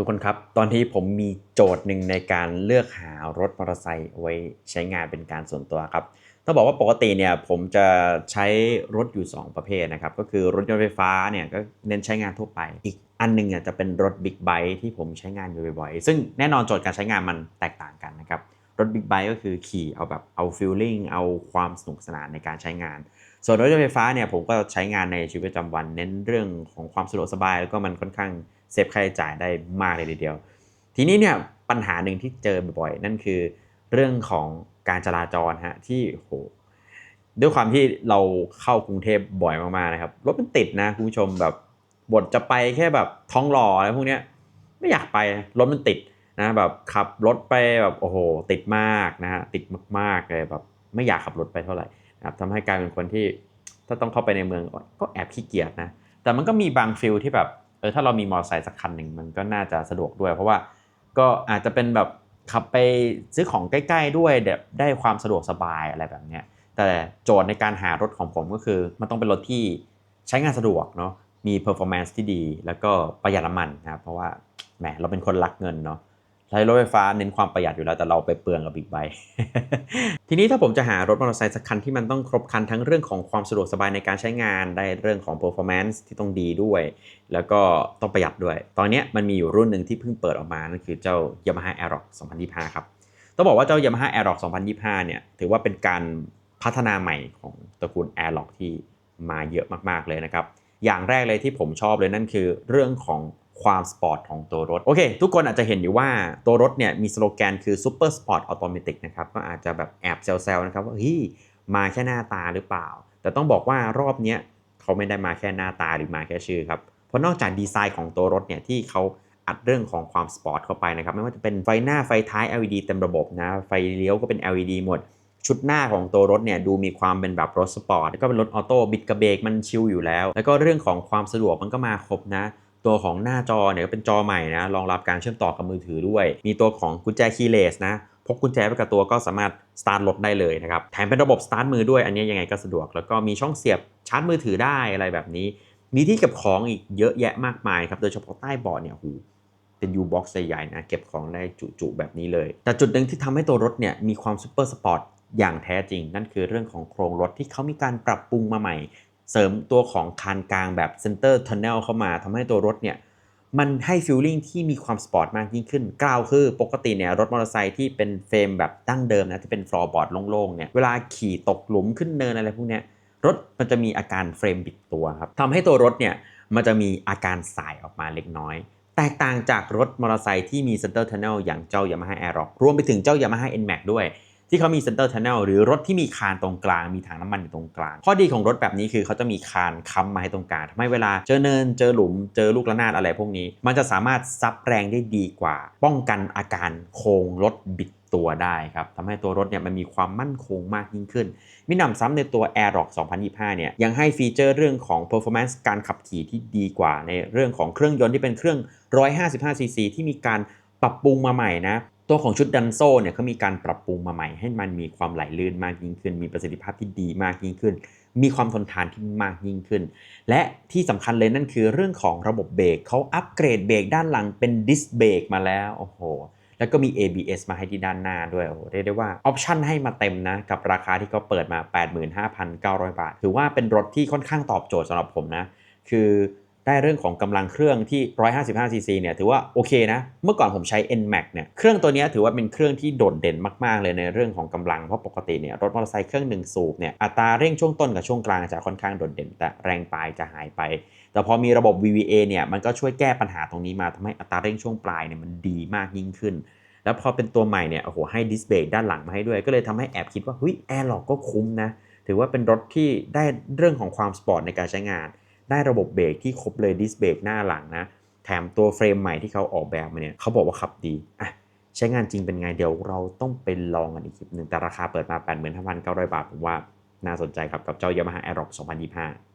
ทุกคนครับ ตอนที่ผมมีโจทย์หนึ่งในการเลือกหารถมอเตอร์ไซค์ไว้ใช้งานเป็นการส่วนตัวครับ ต้องบอกว่าปกติเนี่ยผมจะใช้รถอยู่ 2 ประเภทนะครับ ก็คือรถยนต์ไฟฟ้าเนี่ยก็เน้นใช้งานทั่วไป อีกอันหนึงอะจะเป็นรถบิ๊กไบค์ที่ผมใช้งานอยู่บ่อยๆ ซึ่งแน่นอนโจทย์การใช้งานมันแตกต่างกันนะครับ รถบิ๊กไบค์ก็คือขี่เอาแบบเอาฟีลลิ่งเอาความสนุกสนานในการใช้งาน ส่วนรถยนต์ไฟฟ้าเนี่ยผมก็ใช้งานในชีวิตประจำวัน เน้นเรื่องของความสะดวกสบาย แล้วก็มันค่อนข้างเซฟค่าใช้จ่ายได้มากเลยทีเดียว ทีนี้เนี่ยปัญหาหนึ่งที่เจอบ่อยๆ นั่นคือเรื่องของการจราจรฮะที่โหด้วยความที่เราเข้ากรุงเทพบ่อยมากๆนะครับรถมันติดนะคุณผู้ชมแบบบทจะไปแค่แบบท้องหล่ออะไรพวกเนี้ยไม่อยากไปรถมันติดนะแบบขับรถไปแบบโอ้โหติดมากนะฮะติดมากๆเลยแบบไม่อยากขับรถไปเท่าไหร่ นะครับทำให้กลายเป็นคนที่ถ้าต้องเข้าไปในเมืองก็แอบขี้เกียจนะแต่มันก็มีบางฟิลที่แบบเออถ้าเรามีมอเตอร์ไซค์สักคันหนึ่งมันก็น่าจะสะดวกด้วย เพราะว่าก็อาจจะเป็นแบบขับไปซื้อของใกล้ ๆ ด้วยแบบได้ความสะดวกสบายอะไรแบบเนี้ยแต่โจทย์ในการหารถของผมก็คือ มันต้องเป็นรถที่ใช้งานสะดวกเนาะมี performance ที่ดี แล้วก็ประหยัดน้ำมันนะครับเพราะว่าแหมเราเป็นคนรักเงินเนาะ ใช้รถไฟฟ้าเน้นความประหยัดอยู่แล้วแต่เราไปเปลืองกับบิ๊กไบค์ทีนี้ถ้าผมจะหารถมอเตอร์ไซค์สักคันที่มันต้องครบครันทั้งเรื่องของความสะดวกสบายในการใช้งานได้เรื่องของ performance ที่ต้องดีด้วย แล้วก็ต้องประหยัดด้วย ตอนนี้มันมีอยู่รุ่นหนึ่งที่เพิ่งเปิดออกมา นั่นคือเจ้า Yamaha Aerox 2025 ครับ ต้องบอกว่าเจ้า Yamaha Aerox 2025 เนี่ยถือว่าเป็นการพัฒนาใหม่ของตระกูล Aerox ที่มาเยอะมากๆเลยนะครับอย่างแรกเลยที่ผมชอบเลยนั่นคือเรื่องของ ความสปอร์ตของตัวรถ โอเค ทุกคนอาจจะเห็นอยู่ว่าตัวรถเนี่ยมีสโลแกนคือ Super Sport Automatic นะครับ ก็อาจจะแบบแอบเซลล์นะครับว่าเฮ้ยมาแค่หน้าตาหรือเปล่า แต่ต้องบอกว่ารอบนี้เขาไม่ได้มาแค่หน้าตาหรือมาแค่ชื่อครับ เพราะนอกจากดีไซน์ของตัวรถเนี่ยที่เขาอัดเรื่องของความสปอร์ตเข้าไปนะครับ ไม่ว่าจะเป็นไฟหน้าไฟท้าย LED เต็มระบบนะ ไฟเลี้ยวก็เป็น LED หมด ชุดหน้าของตัวรถเนี่ยดูมีความเป็นแบบรถสปอร์ต แล้วก็เป็นรถออโต้บิดกระเบรกมันชิลอยู่แล้ว แล้วก็เรื่องของความสะดวกมันก็มาครบนะ ตัวของหน้าจอเนี่ยก็เป็นจอใหม่นะรองรับการเชื่อมต่อกับมือถือด้วย มีตัวของกุญแจคีย์เลสนะพกกุญแจไปกับตัวก็สามารถสตาร์ทรถได้เลยนะครับแถมเป็นระบบสตาร์ทมือด้วยอันนี้ยังไงก็สะดวก แล้วก็มีช่องเสียบชาร์จมือถือได้อะไรแบบนี้ มีที่เก็บของอีกเยอะแยะมากมายครับโดยเฉพาะใต้เบาะเนี่ยหูเป็น U-box ใหญ่ๆนะเก็บของได้จุๆแบบนี้เลย แต่จุดหนึ่งที่ทำให้ตัวรถเนี่ยมีความซูเปอร์สปอร์ตอย่างแท้จริง นั่นคือเรื่องของโครงรถที่เขามีการปรับปรุงมาใหม่ เสริมตัวของคานกลางแบบเซนเตอร์ทันเนลเข้ามาทำให้ตัวรถเนี่ยมันให้ฟีลลิ่งที่มีความสปอร์ตมากยิ่งขึ้น กล่าวคือปกติเนี่ยรถมอเตอร์ไซค์ที่เป็นเฟรมแบบดั้งเดิมนะที่เป็นฟลอร์บอร์ดโล่งๆเนี่ยเวลาขี่ตกหลุมขึ้นเนินอะไรพวกเนี้ยรถมันจะมีอาการเฟรมบิดตัวครับทำให้ตัวรถเนี่ยมันจะมีอาการสายออกมาเล็กน้อย แตกต่างจากรถมอเตอร์ไซค์ที่มี Center Tunnel อย่างเจ้า Yamaha Aerox รวมไปถึงเจ้า Yamaha NMAX ด้วย ที่เขามี Center Tunnel หรือรถที่มีคานตรงกลางมีถังน้ำมันอยู่ตรงกลาง ข้อดีของรถแบบนี้คือเขาจะมีคานค้ำมาให้ตรงกลางทำให้เวลาเจอเนินเจอหลุมเจอลูกระนาดอะไรพวกนี้ มันจะสามารถซับแรงได้ดีกว่า ป้องกันอาการโค้งรถบิดตัวได้ครับทำให้ตัวรถเนี่ยมันมีความมั่นคงมากยิ่งขึ้น มิหนำซ้ำในตัว Aerox 2025 เนี่ยยังให้ฟีเจอร์เรื่องของ performance การขับขี่ที่ดีกว่า ในเรื่องของเครื่องยนต์ที่เป็นเครื่อง 155cc ที่มีการปรับปรุงมาใหม่นะ ตัวของชุดดันโซ่เนี่ยเขามีการปรับปรุงมาใหม่ ให้มันมีความไหลลื่นมากยิ่งขึ้น มีประสิทธิภาพที่ดีมากยิ่งขึ้น มีความทนทานที่มากยิ่งขึ้น และที่สำคัญเลยนั่นคือเรื่องของระบบเบรกเขาอัปเกรดเบรกด้านหลังเป็นดิสเบรกมาแล้วโอ้โหแล้วก็มี ABS มาให้ที่ด้านหน้าด้วยโอ้โหเรียกได้ว่าออปชั่นให้มาเต็มนะ กับราคาที่เขาเปิดมา 85,900 บาท ถือว่าเป็นรถที่ค่อนข้างตอบโจทย์สำหรับผมนะ คือ ได้เรื่องของกำลังเครื่องที่ 155cc เนี่ยถือว่าโอเคนะ เมื่อก่อนผมใช้ NMAX เนี่ยเครื่องตัวนี้ถือว่าเป็นเครื่องที่โดดเด่นมาก ๆ เลยในเรื่องของกำลัง เพราะปกติเนี่ยรถมอเตอร์ไซค์เครื่องหนึ่งสูบเนี่ยอัตราเร่งช่วงต้นกับช่วงกลางจะค่อนข้างโดดเด่น แต่แรงปลายจะหายไป แต่พอมีระบบ VVA เนี่ยมันก็ช่วยแก้ปัญหาตรงนี้มาทำให้อัตราเร่งช่วงปลายเนี่ยมันดีมากยิ่งขึ้น แล้วพอเป็นตัวใหม่เนี่ยโอ้โหให้ดิสเบรกด้านหลังมาให้ด้วย ก็เลยทำให้แอบคิดว่าเฮ้ยแอร์ล็อกก็คุ้มนะถือว่าเป็นรถที่ได้เรื่องของความสปอร์ตในการใช้งาน ได้ระบบเบรกที่ครบเลยดิสเบรกหน้าหลังนะแถมตัวเฟรมใหม่ที่เขาออกแบบมาเนี่ยเขาบอกว่าขับดีอะใช้งานจริงเป็นไงเดี๋ยวเราต้องไปลองกันอีกคลิปหนึ่งแต่ราคาเปิดมา 85,900 บาทผมว่าน่าสนใจครับกับเจ้า Yamaha Aerox 2025